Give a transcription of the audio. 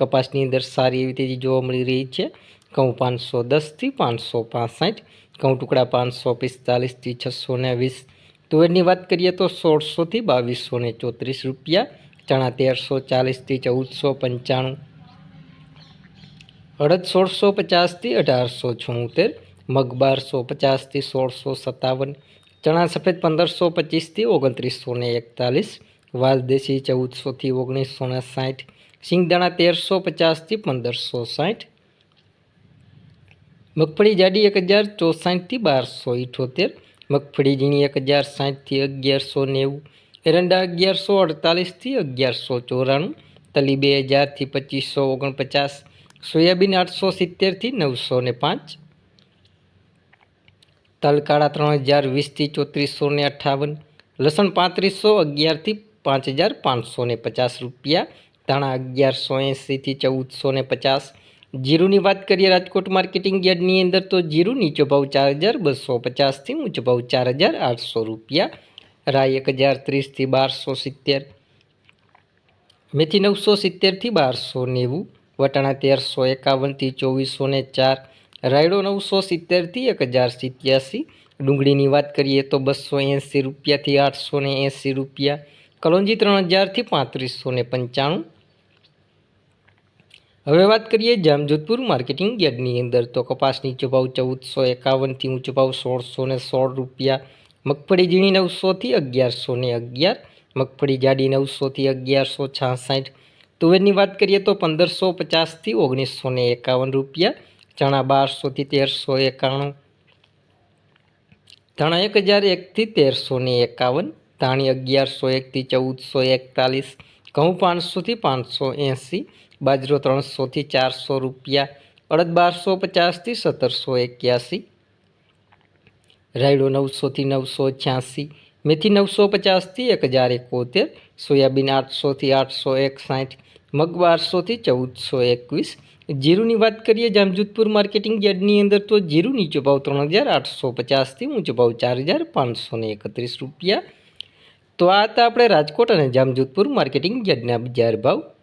કપાસની અંદર સારી એવી તેજી જોવા મળી રહી છે. ઘઉં પાંચસો દસથી પાંચસો પાસઠ, ઘઉં ટુકડા પાંચસો પિસ્તાલીસથી છસો ને વીસ. તુવેરની વાત કરીએ તો સોળસોથી બાવીસો ને ચોત્રીસ રૂપિયા, ચણા તેરસો ચાલીસથી ચૌદસો પંચાણું. અડદ સોળસો પચાસથી અઢારસો છોતેર, મગ બારસો પચાસથી સોળસો સત્તાવન, ચણા સફેદ પંદરસો પચીસથી ઓગણત્રીસો ને એકતાલીસ, વાલ દેશી ચૌદસોથી ઓગણીસો ને સાઠ સિંગદાણા તેરસો પચાસથી પંદરસો સાઠ. મગફળી જાડી એક હજાર ચોસાઠથી બારસો ઇઠોતેર. મગફળી ઝીણી એક હજાર સાઠથી અગિયારસો નેવું. એરંડા અગિયારસો અડતાલીસથી અગિયારસો ચોરાણું. તલી બે હજારથી પચીસો ઓગણપચાસ. સોયાબીન આઠસો સિત્તેરથી નવસો ને પાંચ. તલકાળા ત્રણ હજાર વીસથી ચોત્રીસો ને અઠ્ઠાવન લસણ પાંત્રીસો અગિયારથી પાંચ હજાર પાંચસો પચાસ રૂપિયા. ધાણા અગિયારસો એંસીથી ચૌદસો ને પચાસ. જીરુની વાત કરીએ રાજકોટ માર્કેટિંગ યાર્ડની અંદર તો જીરું નીચો ભાવ ચાર હજાર, બસો પચાસથી ઊંચો ભાવ ચાર હજાર, આઠસો રૂપિયા. રાય એક હજાર ત્રીસથી બારસો સિત્તેર. મેથી નવસો સિત્તેરથી બારસો નેવું. વટાણા તેરસો એકાવનથી ચોવીસો ને ચાર. રાયડો નવસો સિત્તેરથી એક હજાર સિત્યાસી. ડુંગળીની વાત કરીએ તો બસો એંસી રૂપિયાથી આઠસો ને એંસી રૂપિયા. કલોંજી ત્રણ હજારથી પાંત્રીસો ને પંચાણું. હવે વાત કરીએ જામજોધપુર માર્કેટિંગ યાર્ડની અંદર. તો કપાસ નીચો ભાવ ચૌદસો એકાવનથી ઊંચો ભાવ સોળસો ને સોળ રૂપિયા, મગફળી ઝીણી નવસોથી અગિયારસો ને અગિયાર, મગફળી જાડી નવસોથી અગિયારસો છાસઠ. તુવેરની વાત કરીએ તો પંદરસો પચાસથી ઓગણીસો ને એકાવન રૂપિયા, ચણા બારસોથી તેરસો એકાણું, ધાણા એક હજાર એકથી તેરસો ને એકાવન, ધાણી અગિયારસો એકથી ચૌદસો એકતાલીસ, ઘઉં પાંચસોથી પાંચસો એંસી બાજરો ત્રણસોથી ચારસો રૂપિયા, અડદ બારસો પચાસથી સત્તરસો એક્યાસી, રાયડો નવસોથી નવસો છ્યાસી, મેથી નવસો પચાસથી એક હજાર એકોતેર, સોયાબીન આઠસોથી આઠસો એકસાઠ, મગ બારસોથી ચૌદસો એકવીસ. જીરુની વાત કરીએ જામજોધપુર માર્કેટિંગ યાર્ડની અંદર તો જીરું નીચો ભાવ ત્રણ હજાર આઠસો પચાસથી ઊંચો ભાવ ચાર હજાર પાંચસો એકત્રીસ રૂપિયા. તો આ હતા આપણે રાજકોટ અને જામજોધપુર માર્કેટિંગ યાર્ડના બજાર ભાવ.